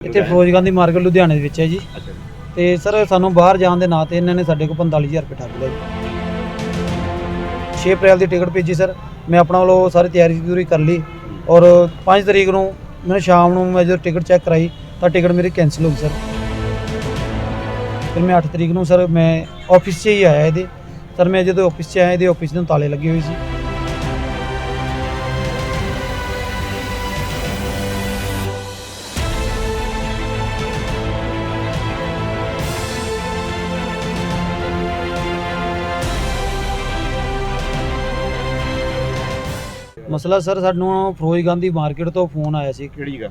ਇੱਥੇ ਫਿਰੋਜ਼ ਗਾਂਧੀ ਮਾਰਕੀਟ ਲੁਧਿਆਣੇ ਦੇ ਵਿੱਚ ਹੈ ਜੀ। ਤੇ ਸਰ ਸਾਨੂੰ ਬਾਹਰ ਜਾਣ ਦੇ ਨਾਂ ਤੇ ਇਹਨਾਂ ਨੇ ਸਾਡੇ ਕੋਲ 45000 ਰੁਪਏ ਠੱਗ ਜੀ 6 ਅਪ੍ਰੈਲ ਦੀ ਟਿਕਟ ਭੇਜੀ ਸਰ। ਮੈਂ ਆਪਣਾ ਵੱਲੋਂ ਸਾਰੀ ਤਿਆਰੀ ਪੂਰੀ ਕਰ ਲਈ ਔਰ 5 ਤਰੀਕ ਨੂੰ ਮੈਨੂੰ ਸ਼ਾਮ ਨੂੰ ਮੈਂ ਜਦੋਂ ਟਿਕਟ ਚੈੱਕ ਕਰਾਈ ਤਾਂ ਟਿਕਟ ਮੇਰੀ ਕੈਂਸਲ ਹੋ ਗਈ ਸਰ। ਫਿਰ ਮੈਂ 8 ਤਰੀਕ ਨੂੰ ਸਰ ਮੈਂ ਆਫਿਸ 'ਚ ਹੀ ਆਇਆ ਇਹਦੇ। ਸਰ ਮੈਂ ਜਦੋਂ ਆਫਿਸ 'ਚ ਆਇਆ ਇਹਦੇ ਆਫਿਸ ਨੂੰ ਤਾਲੇ ਲੱਗੇ ਹੋਏ ਸੀ। ਮਸਲਾ ਸਰ ਸਾਨੂੰ ਫਿਰੋਜ਼ ਗਾਂਧੀ ਮਾਰਕੀਟ ਤੋਂ ਫੋਨ ਆਇਆ ਸੀ। ਕਿਹੜੀ ਜਗ੍ਹਾ?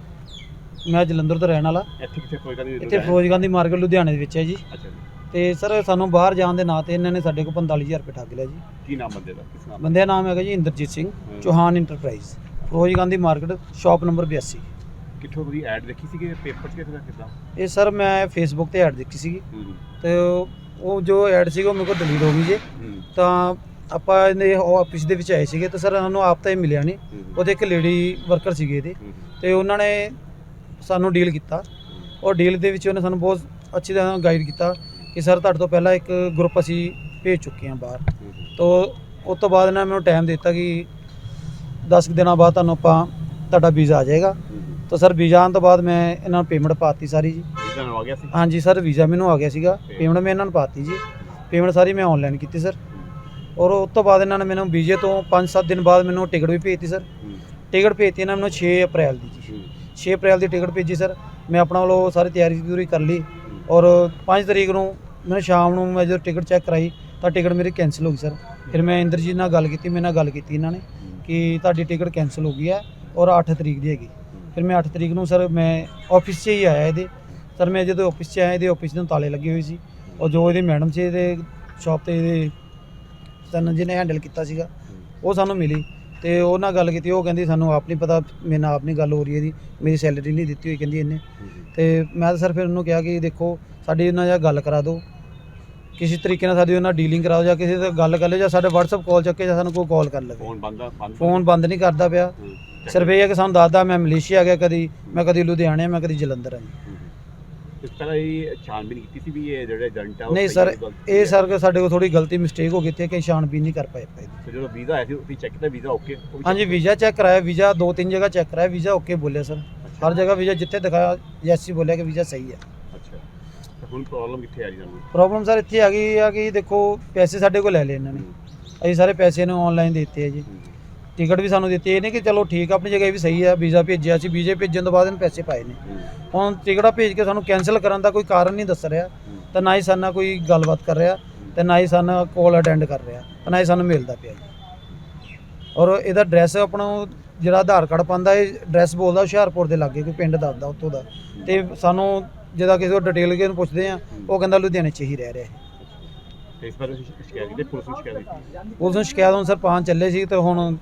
ਮੈਂ ਜਲੰਧਰ ਤੋਂ ਰਹਿਣ ਵਾਲਾ। ਇੱਥੇ ਕਿੱਥੇ ਗੱਲ ਨਹੀਂ ਇੱਥੇ ਫਿਰੋਜ਼ ਗਾਂਧੀ ਮਾਰਕੀਟ ਲੁਧਿਆਣੇ ਦੇ ਵਿੱਚ ਹੈ ਜੀ। ਅੱਛਾ ਜੀ। ਤੇ ਸਰ ਸਾਨੂੰ ਬਾਹਰ ਜਾਣ ਦੇ ਨਾਂ ਤੇ ਇਹਨਾਂ ਨੇ ਸਾਡੇ ਕੋਲ 45000 ਰੁਪਏ ਠੱਗ ਲਿਆ ਜੀ। ਕੀ ਨਾਮ ਬੰਦੇ ਦਾ? ਕਿਸ ਨਾਮ? ਬੰਦੇ ਦਾ ਨਾਮ ਹੈਗਾ ਜੀ Inderjit Singh Chauhan enterprise. Feroze Gandhi market shop number 82 ਕਿੱਥੋਂ ਤੁਸੀਂ ਐਡ ਦੇਖੀ ਸੀ ਕਿ ਪੇਪਰ 'ਚ ਕਿੱਥੇ ਕਿੱਦਾਂ? ਇਹ ਸਰ ਮੈਂ ਫੇਸਬੁੱਕ ਤੇ ਐਡ ਦੇਖੀ ਸੀਗੀ। ਤੇ ਉਹ- ਜੋ ਐਡ ਸੀਗਾ ਉਹ ਮੇਰੇ ਕੋਲ ਡਿਲੀਟ ਹੋ ਗਈ ਜੇ। ਤਾਂ ਆਪਾਂ ਇਹਦੇ ਆਫਿਸ ਦੇ ਵਿੱਚ ਆਏ ਸੀਗੇ ਤਾਂ ਸਰ ਸਾਨੂੰ ਆਪ ਤਾਂ ਇਹ ਮਿਲਿਆ ਨਹੀਂ। ਉਹਦੇ ਇੱਕ ਲੇਡੀ ਵਰਕਰ ਸੀਗੇ ਇਹਦੇ। ਤੇ ਉਹਨਾਂ ਨੇ ਸਾਨੂੰ ਡੀਲ ਕੀਤਾ। ਉਹ ਡੀਲ ਦੇ ਵਿੱਚ ਉਹਨੇ ਸਾਨੂੰ ਬਹੁਤ ਅੱਛੀ ਤਰ੍ਹਾਂ ਗਾਈਡ ਕੀਤਾ ਕਿ ਸਰ ਤੁਹਾਡੇ ਤੋਂ ਪਹਿਲਾਂ ਇੱਕ ਗਰੁੱਪ ਅਸੀਂ ਭੇਜ ਚੁੱਕੇ ਹਾਂ ਬਾਹਰ। ਤੋ ਉਸ ਤੋਂ ਬਾਅਦ ਇਹਨਾਂ ਨੇ ਮੈਨੂੰ ਟਾਈਮ ਦਿੱਤਾ ਕਿ 10 ਦਿਨਾਂ ਬਾਅਦ ਤੁਹਾਨੂੰ ਆਪਾਂ ਤੁਹਾਡਾ ਵੀਜ਼ਾ ਆ ਜਾਏਗਾ। ਤਾਂ ਸਰ ਵੀਜ਼ਾ ਆਉਣ ਤੋਂ ਬਾਅਦ ਮੈਂ ਇਹਨਾਂ ਨੂੰ ਪੇਮੈਂਟ ਪਾਤੀ ਸਾਰੀ ਜੀ। ਵੀਜ਼ਾ ਨੂੰ ਆ ਗਿਆ ਸੀ। ਹਾਂਜੀ ਸਰ ਵੀਜ਼ਾ ਮੈਨੂੰ ਆ ਗਿਆ ਸੀਗਾ। ਪੇਮੈਂਟ ਮੈਂ ਇਹਨਾਂ ਨੂੰ ਪਾਤੀ ਜੀ। ਪੇਮੈਂਟ ਸਾਰੀ ਮੈਂ ਆਨਲਾਈਨ ਕੀਤੀ ਸਰ। ਔਰ ਉਸ ਤੋਂ ਬਾਅਦ ਇਹਨਾਂ ਨੇ ਮੈਨੂੰ ਵੀਜ਼ੇ ਤੋਂ 5-7 ਦਿਨ ਬਾਅਦ ਮੈਨੂੰ ਟਿਕਟ ਵੀ ਭੇਜਤੀ ਸਰ। ਟਿਕਟ ਭੇਜਤੀ ਇਹਨਾਂ ਨੇ ਮੈਨੂੰ 6 ਅਪ੍ਰੈਲ ਦੀ ਜੀ। ਹੂੰ, 6 ਅਪ੍ਰੈਲ ਦੀ ਟਿਕਟ ਭੇਜੀ ਸਰ। ਮੈਂ ਆਪਣਾ ਵੱਲੋਂ ਸਾਰੀ ਤਿਆਰੀ ਪੂਰੀ ਕਰ ਲਈ। ਔਰ 5 ਤਰੀਕ ਨੂੰ ਮੈਂ ਸ਼ਾਮ ਨੂੰ ਮੈਂ ਜਦੋਂ ਟਿਕਟ ਚੈੱਕ ਕਰਾਈ ਤਾਂ ਟਿਕਟ ਮੇਰੀ ਕੈਂਸਲ ਹੋ ਗਈ ਸਰ। ਫਿਰ ਮੈਂ ਇੰਦਰਜੀਤ ਨਾਲ ਗੱਲ ਕੀਤੀ ਮੇਰੇ ਨਾਲ ਗੱਲ ਕੀਤੀ ਇਹਨਾਂ ਨੇ ਕਿ ਤੁਹਾਡੀ ਟਿਕਟ ਕੈਂਸਲ ਹੋ ਗਈ ਹੈ ਔਰ 8 ਤਰੀਕ ਦੀ ਹੈਗੀ। ਫਿਰ ਮੈਂ 8 ਤਰੀਕ ਨੂੰ ਸਰ ਮੈਂ ਆਫਿਸ 'ਚ ਹੀ ਆਇਆ ਇਹਦੇ। ਸਰ ਮੈਂ ਜਦੋਂ ਆਫਿਸ 'ਚ ਆਇਆ ਇਹਦੇ ਆਫਿਸ ਨੂੰ ਤਾਲੇ ਲੱਗੇ ਹੋਏ ਸੀ। ਔਰ ਜੋ ਇਹਦੇ ਮੈਡਮ ਸੀ ਇਹਦੇ ਸ਼ਾਪ ਤੇ ਇਹਦੇ ਸਨ ਜਿਹਨੇ ਹੈਂਡਲ ਕੀਤਾ ਸੀਗਾ ਉਹ ਸਾਨੂੰ ਮਿਲੀ ਤੇ ਉਹ ਨਾਲ ਗੱਲ ਕੀਤੀ ਉਹ ਕਹਿੰਦੀ ਸਾਨੂੰ ਆਪ ਨਹੀਂ ਪਤਾ ਮੇਰੇ ਨਾਲ ਆਪ ਨਹੀਂ ਗੱਲ ਹੋ ਰਹੀ ਇਹਦੀ ਮੇਰੀ ਸੈਲਰੀ ਨਹੀਂ ਦਿੱਤੀ ਹੋਈ ਕਹਿੰਦੀ ਇਹਨੇ। ਤੇ ਮੈਂ ਤਾਂ ਸਰ ਫਿਰ ਉਹਨੂੰ ਕਿਹਾ ਕਿ ਦੇਖੋ ਸਾਡੀ ਉਹਨਾਂ ਨਾਲ ਗੱਲ ਕਰਾ ਦਿਓ। ਕਿਸੇ ਤਰੀਕੇ ਨਾਲ ਸਾਡੀ ਉਹਨਾਂ ਡੀਲਿੰਗ ਕਰਾਓ ਜਾਂ ਕਿਸੇ ਨਾਲ ਗੱਲ ਕਰ ਲਿਓ ਜਾਂ ਸਾਡੇ WhatsApp ਕਾਲ ਚੱਕ ਜਾਂ ਸਾਨੂੰ ਕੋਈ ਕਾਲ ਕਰ ਲਵੇ। ਫੋਨ ਬੰਦ ਆ ਫੋਨ ਬੰਦ ਨਹੀਂ ਕਰਦਾ ਪਿਆ। ਸਿਰਫ ਇਹ ਹੈ ਕਿ ਸਾਨੂੰ ਦੱਸਦਾ ਮੈਂ ਮਲੇਸ਼ੀਆ ਗਿਆ ਕਦੀ ਮੈਂ ਕਦੀ ਲੁਧਿਆਣੇ ਮੈਂ ਕਦੀ ਜਲੰਧਰ ਹਾਂ ਜੀ। ਹੂੰ, ਹੂੰ। ਇਸ ਤਰ੍ਹਾਂ ਇਹ ਛਾਣਬੀਨ ਕੀਤੀ ਸੀ ਵੀ ਇਹ ਜਿਹੜੇ ਏਜੰਟ ਆ ਉਹ ਨਹੀਂ ਸਹੀ ਸਰ ਗਲਤ ਇਹ ਸਰ ਸਾਡੇ ਕੋਲ ਥੋੜੀ ਗਲਤੀ ਮਿਸਟੇਕ ਹੋ ਗਈ ਤੇ ਕਿ ਛਾਣਬੀਨ ਨਹੀਂ ਕਰ ਪਾਏ ਪਏ ਤੇ ਜਦੋਂ ਵੀਜ਼ਾ ਆਇਆ ਸੀ ਤੁਸੀਂ ਚੈੱਕ ਕੀਤਾ ਵੀਜ਼ਾ ਓਕੇ ਹਾਂਜੀ ਵੀਜ਼ਾ ਚੈੱਕ ਕਰਾਇਆ ਵੀਜ਼ਾ ਦੋ ਤਿੰਨ ਜਗ੍ਹਾ ਚੈੱਕ ਕਰਾਇਆ ਵੀਜ਼ਾ ਓਕੇ ਬੋਲਿਆ ਸਰ। ਹਰ ਜਗ੍ਹਾ ਵੀਜ਼ਾ ਜਿੱਥੇ ਦਿਖਾਇਆ ਯੈਸ ਹੀ ਬੋਲਿਆ ਕਿ ਵੀਜ਼ਾ ਸਹੀ ਹੈ। ਅੱਛਾ। ਤੇ ਹੁਣ ਪ੍ਰੋਬਲਮ ਕਿੱਥੇ ਆ ਰਹੀ ਤੁਹਾਨੂੰ? ਪ੍ਰੋਬਲਮ ਸਰ ਇੱਥੇ ਆ ਗਈ ਆ ਕਿ ਦੇਖੋ ਪੈਸੇ ਸਾਡੇ ਕੋਲ ਲੈ ਲਏ ਇਹਨਾਂ ਨੇ। ਅਸੀਂ ਸਾਰੇ ਪੈਸੇ ਨੂੰ ਆਨਲਾਈਨ ਦਿੱਤੇ ਆ ਜੀ। ਹੂੰ, ਟਿਕਟ ਵੀ ਸਾਨੂੰ ਦਿੱਤੀ। ਇਹ ਨਹੀਂ ਕਿ ਚਲੋ ਠੀਕ ਆ, ਆਪਣੀ ਜਗ੍ਹਾ ਇਹ ਵੀ ਸਹੀ ਆ ਵੀਜ਼ਾ ਭੇਜਿਆ ਸੀ ਵੀਜ਼ੇ ਭੇਜਣ ਤੋਂ ਬਾਅਦ ਇਹਨੂੰ ਪੈਸੇ ਪਾਏ ਨੇ। ਹੁਣ ਟਿਕਟਾਂ ਭੇਜ ਕੇ ਸਾਨੂੰ ਕੈਨਸਲ ਕਰਨ ਦਾ ਕੋਈ ਕਾਰਨ ਨਹੀਂ ਦੱਸ ਰਿਹਾ। ਤਾਂ ਨਾ ਹੀ ਸਾਡੇ ਨਾਲ ਕੋਈ ਗੱਲਬਾਤ ਕਰ ਰਿਹਾ ਤੇ ਨਾ ਹੀ ਸਾਨੂੰ ਕਾਲ ਅਟੈਂਡ ਕਰ ਰਿਹਾ ਤੇ ਨਾ ਹੀ ਸਾਨੂੰ ਮਿਲਦਾ ਪਿਆ ਜੀ। ਔਰ ਇਹਦਾ ਐਡਰੈਸ ਆਪਣਾ ਉਹ ਜਿਹੜਾ ਆਧਾਰ ਕਾਰਡ ਪਾਉਂਦਾ ਇਹ ਐਡਰੈਸ ਬੋਲਦਾ ਹੁਸ਼ਿਆਰਪੁਰ ਦੇ ਲਾਗੇ ਕੋਈ ਪਿੰਡ ਦੱਸਦਾ ਉੱਥੋਂ ਦਾ। ਤੇ ਸਾਨੂੰ ਜਿਹਦਾ ਕਿਸੇ ਤੋਂ ਡਿਟੇਲ ਕੇ ਨੂੰ ਪੁੱਛਦੇ ਆ ਉਹ ਕਹਿੰਦਾ ਲੁਧਿਆਣੇ 'ਚ ਹੀ ਰਹਿ ਰਿਹਾ। ਹੈ ਤੇ ਇਸ ਬਾਰੇ ਤੁਸੀਂ ਸ਼ਿਕਾਇਤ ਕੀਤੀ? ਪੁਲਿਸ ਨੂੰ ਸ਼ਿਕਾਇਤ ਕੀਤੀ? ਪੁਲਿਸ ਨੂੰ ਸ਼ਿਕਾਇਤ ਹੁਣ ਸਰ ਪਾਉਣ ਚੱਲੇ ਸੀ ਤੇ ਹੁਣ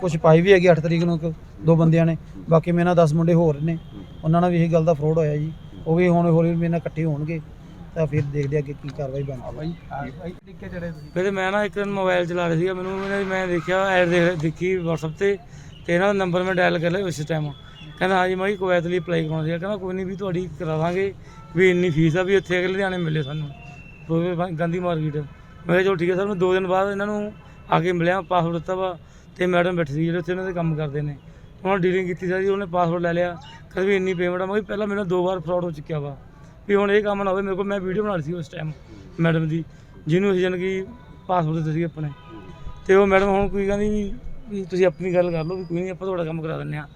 ਕੁਝ ਪਾਈ ਵੀ ਹੈਗੀ 8 ਤਰੀਕ ਨੂੰ ਇੱਕ- ਦੋ ਬੰਦਿਆਂ ਨੇ। ਬਾਕੀ ਮੇਰੇ ਨਾਲ 10 ਮੁੰਡੇ ਹੋਰ ਨੇ। ਉਹਨਾਂ ਨਾਲ ਵੀ ਇਹੀ ਗੱਲ ਦਾ ਫਰੋਡ ਹੋਇਆ ਜੀ। ਉਹ ਵੀ ਹੁਣ ਹੌਲੀ ਮੇਰੇ ਨਾਲ ਇਕੱਠੇ ਹੋਣਗੇ। ਤਾਂ ਫਿਰ ਦੇਖਦੇ ਆ ਅੱਗੇ ਕੀ ਕਾਰਵਾਈ ਬਣਦੀ ਹੈ। ਫਿਰ ਮੈਂ ਨਾ ਇੱਕ ਦਿਨ ਮੋਬਾਈਲ ਚਲਾ ਰਿਹਾ ਸੀਗਾ। ਮੈਨੂੰ ਮੈंने ਮੈਂ ਦੇਖਿਆ ਐਡ ਦੇਖੀ WhatsApp ਤੇ। ਤੇ ਇਹਨਾਂ ਦਾ ਨੰਬਰ ਮੈਂ ਡਾਇਲ ਕਰ ਲਿਆ ਉਸ ਟਾਈਮ ਕਹਿੰਦਾ ਹਾਂਜੀ ਮੈਂ ਕੁਵੈਤ ਲਈ ਅਪਲਾਈ ਕਰਾਉਣਾ ਸੀਗਾ। ਕਹਿੰਦਾ ਕੋਈ ਨਹੀਂ ਵੀ ਤੁਹਾਡੀ ਕਰਾ ਦਾਂਗੇ। ਵੀ ਇੰਨੀ ਫੀਸ ਆ ਵੀ ਉੱਥੇ ਅਗਲੇ ਲੁਧਿਆਣੇ ਮਿਲੇ ਸਾਨੂੰ। ਉਹ ਗਾਂਧੀ ਮਾਰਕੀਟ। ਮੈਂ ਕਿਹਾ ਚਲੋ ਠੀਕ ਹੈ ਸਰ ਮੈਂ ਦੋ ਦਿਨ ਬਾਅਦ ਇਹਨਾਂ ਨੂੰ ਆ ਕੇ ਮਿਲਿਆ ਪਾਸਪੋਰਟ ਦਿੱਤਾ ਵਾ। ਤੇ ਮੈਡਮ ਬੈਠੀ ਸੀ ਜਿਹੜੇ ਉੱਥੇ ਉਹਨਾਂ ਦੇ ਕੰਮ ਕਰਦੇ ਨੇ। ਉਹਨਾਂ ਡੀਲਿੰਗ ਕੀਤੀ ਸਾਰੀ, ਉਹਨੇ ਪਾਸਪੋਰਟ ਲੈ ਲਿਆ। ਕਦੇ ਵੀ ਇੰਨੀ ਪੇਮੈਂਟ ਆ। ਮੈਂ ਕਿਹਾ ਪਹਿਲਾਂ ਮੇਰੇ ਨਾਲ ਦੋ ਵਾਰ ਫਰਾਡ ਹੋ ਚੁੱਕਿਆ ਵਾ। ਵੀ ਹੁਣ ਇਹ ਕੰਮ ਨਾ ਹੋਵੇ, ਮੇਰੇ ਕੋਲ ਮੈਂ ਵੀਡੀਓ ਬਣਾ ਰਹੀ ਸੀ ਉਸ ਟਾਈਮ ਮੈਡਮ ਦੀ, ਜਿਹਨੂੰ ਅਸੀਂ ਜਾਣੀ ਕਿ ਪਾਸਪੋਰਟ ਦਿੱਤੇ ਸੀ ਆਪਣੇ। ਤੇ ਉਹ ਮੈਡਮ ਹੁਣ ਕੋਈ ਕਹਿੰਦੀ ਵੀ ਵੀ ਤੁਸੀਂ ਆਪਣੀ ਗੱਲ ਕਰ ਲਓ ਵੀ ਕੋਈ ਨਹੀਂ ਆਪਾਂ ਤੁਹਾਡਾ ਕੰਮ ਕਰਾ ਦਿੰਦੇ ਆ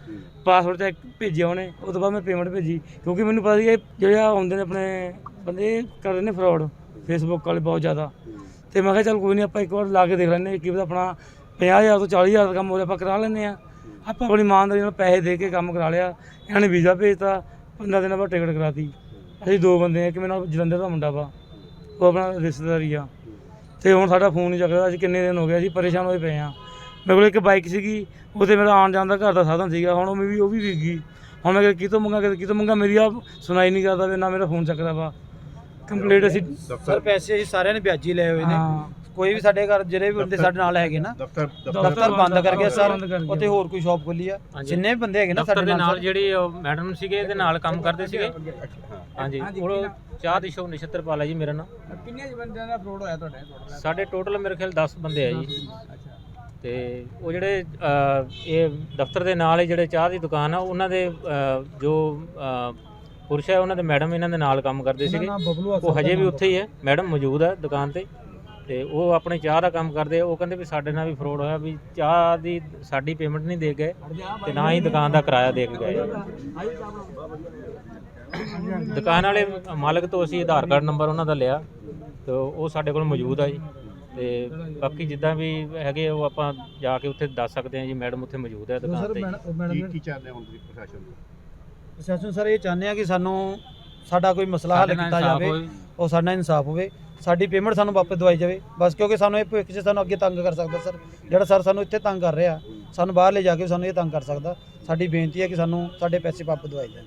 ਪਾਸਪੋਰਟ ਚੈੱਕ ਭੇਜਿਆ ਉਹਨੇ ਉਸ ਤੋਂ ਬਾਅਦ ਮੈਂ ਪੇਮੈਂਟ ਭੇਜੀ। ਕਿਉਂਕਿ ਮੈਨੂੰ ਪਤਾ ਸੀ ਇਹ ਜਿਹੜੇ ਆਉਂਦੇ ਨੇ ਆਪਣੇ ਬੰਦੇ, ਇਹ ਕਰਦੇ ਨੇ ਫਰਾਡ ਫੇਸਬੁੱਕ ਵਾਲੇ ਬਹੁਤ ਜ਼ਿਆਦਾ। ਤੇ ਮੈਂ ਕਿਹਾ ਚੱਲ ਕੋਈ ਨਹੀਂ ਆਪਾਂ ਇੱਕ ਵਾਰ ਲਾ ਕੇ ਦੇਖ ਲੈਂਦੇ ਹਾਂ ਕੀ ਪਤਾ ਆਪਣਾ 50000 ਤੋਂ 40000 ਦਾ ਕੰਮ ਹੋ ਰਿਹਾ ਆਪਾਂ ਕਰਾ ਲੈਂਦੇ ਆ ਆਪਾਂ ਆਪਣੀ ਇਮਾਨਦਾਰੀ ਨਾਲ ਪੈਸੇ ਦੇ ਕੇ ਕੰਮ ਕਰਾ ਲਿਆ। ਇਹਨਾਂ ਨੇ ਵੀਜ਼ਾ ਭੇਜਤਾ 15 ਦਿਨਾਂ ਬਾਅਦ ਟਿਕਟ ਕਰਾਤੀ। ਅਸੀਂ ਦੋ ਬੰਦੇ ਆ ਕਿ ਮੇਰੇ ਨਾਲ ਜਲੰਧਰ ਦਾ ਮੁੰਡਾ ਵਾ। ਉਹ ਆਪਣਾ ਰਿਸ਼ਤੇਦਾਰੀ ਆ। ਤੇ ਹੁਣ ਸਾਡਾ ਫੋਨ ਨਹੀਂ ਚੱਕਦਾ ਅਸੀਂ ਕਿੰਨੇ ਦਿਨ ਹੋ ਗਏ ਅਸੀਂ ਪਰੇਸ਼ਾਨ ਹੋਏ ਪਏ ਆ ਮੇਰੇ ਕੋਲ ਇੱਕ ਬਾਈਕ ਸੀਗੀ ਉਹਤੇ ਮੇਰਾ ਆਉਣ ਜਾਣ ਦਾ ਘਰ ਦਾ ਸਾਧਨ ਸੀਗਾ। ਹੁਣ ਉਹ ਵੀ ਉਹ ਵੀ ਵਿਕ ਗਈ। ਹੁਣ ਮੈਂ ਕਿਤੋਂ ਮੰਗਾ ਕਿਤੋਂ ਮੰਗਾ ਮੇਰੀ ਆ ਸੁਣਾਈ ਨਹੀਂ ਕਰਦਾ ਵੀ ਨਾ ਮੇਰਾ ਫੋਨ ਚੱਕਦਾ ਵਾ। ਕੰਪਲੀਟ ਅਸੀਂ ਸਰ ਪੈਸੇ ਅਸੀਂ ਸਾਰਿਆਂ ਨੇ ਵਿਆਜੀ ਲਏ ਹੋਏ ਨੇ। ਕੋਈ ਵੀ ਸਾਡੇ ਘਰ ਜਿਹੜੇ ਵੀ ਬੰਦੇ ਸਾਡੇ ਨਾਲ ਹੈਗੇ ਨਾ ਦਫ਼ਤਰ ਦਫ਼ਤਰ ਬੰਦ ਕਰ ਗਿਆ ਸਰ ਬੰਦ। ਉੱਥੇ ਹੋਰ ਕੋਈ ਸ਼ਾਪ ਖੋਲੀ ਆ। ਹਾਂਜੀ। ਜਿੰਨੇ ਵੀ ਬੰਦੇ ਹੈਗੇ ਨਾ ਦਫ਼ਤਰ ਸਾਡੇ ਦੇ ਨਾਲ ਨਾਲ ਜਿਹੜੀ ਮੈਡਮ ਸੀਗੇ ਇਹਦੇ ਨਾਲ ਕੰਮ ਕਰਦੇ ਸੀਗੇ। ਹਾਂਜੀ। ਉਹ ਚਾਹ ਦੀ ਸ਼ੋ ਨਛੱਤਰਪਾਲ ਹੈ ਜੀ ਮੇਰਾ ਨਾਮ। ਕਿੰਨੇ ਬੰਦਿਆਂ ਦਾ ਫਰੋਡ ਹੋਇਆ ਤੁਹਾਡੇ? ਟੋਟਲ ਸਾਡੇ ਟੋਟਲ ਮੇਰੇ ਖਿਆਲ 10 ਬੰਦੇ ਆ ਜੀ। ਤੇ ਉਹ ਜਿਹੜੇ ਅ, ਇਹ ਦਫ਼ਤਰ ਦੇ ਨਾਲ ਹੀ ਜਿਹੜੇ ਚਾਹ ਦੀ ਦੁਕਾਨ ਆ ਉਹਨਾਂ ਦੇ ਅ, ਜੋ ਅ, ਪੁਰਸ਼ ਹੈ ਉਹਨਾਂ ਦੇ ਮੈਡਮ ਇਹਨਾਂ ਦੇ ਨਾਲ ਕੰਮ ਕਰਦੇ ਸੀਗੇ। ਬਬਲੂ ਉਹ ਹਜੇ ਵੀ ਉੱਥੇ ਹੀ ਹੈ ਮੈਡਮ ਮੌਜੂਦ ਹੈ ਦੁਕਾਨ ਤੇ। ਤੇ ਉਹ ਆਪਣੇ ਚਾਹ ਦਾ ਕੰਮ ਕਰਦੇ ਆ ਉਹ ਕਹਿੰਦੇ ਵੀ ਸਾਡੇ ਨਾਲ ਵੀ ਫਰੋਡ ਹੋਇਆ ਵੀ ਚਾਹ ਦੀ ਸਾਡੀ ਪੇਮੈਂਟ ਨਹੀਂ ਦੇ ਗਏ ਤੇ ਨਾ ਹੀ ਦੁਕਾਨ ਦਾ ਕਿਰਾਇਆ ਦੇ ਕੇ ਗਏ। ਦੁਕਾਨ ਵਾਲੇ ਮਾਲਕ ਤੋਂ ਅਸੀਂ ਆਧਾਰ ਕਾਰਡ ਨੰਬਰ ਉਹਨਾਂ ਦਾ ਲਿਆ ਤੇ ਉਹ ਸਾਡੇ ਕੋਲ ਮੌਜੂਦ ਆ ਜੀ। ਤੇ ਬਾਕੀ ਜਿੱਦਾਂ ਵੀ ਹੈਗੇ ਉਹ ਆਪਾਂ ਜਾ ਕੇ ਉੱਥੇ ਦੱਸ ਸਕਦੇ ਹਾਂ ਜੀ ਮੈਡਮ ਉੱਥੇ ਮੌਜੂਦ ਹੈ ਦੁਕਾਨ ਤੇ। ਮੈਡਮ ਕੀ ਚਾਹੁੰਦੇ ਹੁਣ ਤੁਸੀਂ ਪ੍ਰਸ਼ਾਸਨ ਨੂੰ ਪ੍ਰਸ਼ਾਸਨ ਸਰ ਇਹ ਚਾਹੁੰਦੇ ਆ ਕਿ ਸਾਨੂੰ ਸਾਡਾ ਕੋਈ ਮਸਲਾ ਹੱਲ ਕੀਤਾ ਜਾਵੇ। ਉਹ ਸਾਡਾ ਇਨਸਾਫ ਹੋਵੇ। ਸਾਡੀ ਪੇਮੈਂਟ ਸਾਨੂੰ ਵਾਪਸ ਦਵਾਈ ਜਾਵੇ। ਬਸ ਕਿਉਂਕਿ ਸਾਨੂੰ ਇਹ ਭਵਿੱਖ 'ਚ ਸਾਨੂੰ ਅੱਗੇ ਤੰਗ ਕਰ ਸਕਦਾ ਸਰ ਜਿਹੜਾ ਸਰ ਸਾਨੂੰ ਇੱਥੇ ਤੰਗ ਕਰ ਰਿਹਾ, ਸਾਨੂੰ ਬਾਹਰ ਲੈ ਜਾ ਕੇ ਸਾਨੂੰ ਇਹ ਤੰਗ ਕਰ ਸਕਦਾ। ਸਾਡੀ ਬੇਨਤੀ ਹੈ ਕਿ ਸਾਨੂੰ ਸਾਡੇ ਪੈਸੇ ਵਾਪਸ ਦਵਾਏ ਜਾਣ।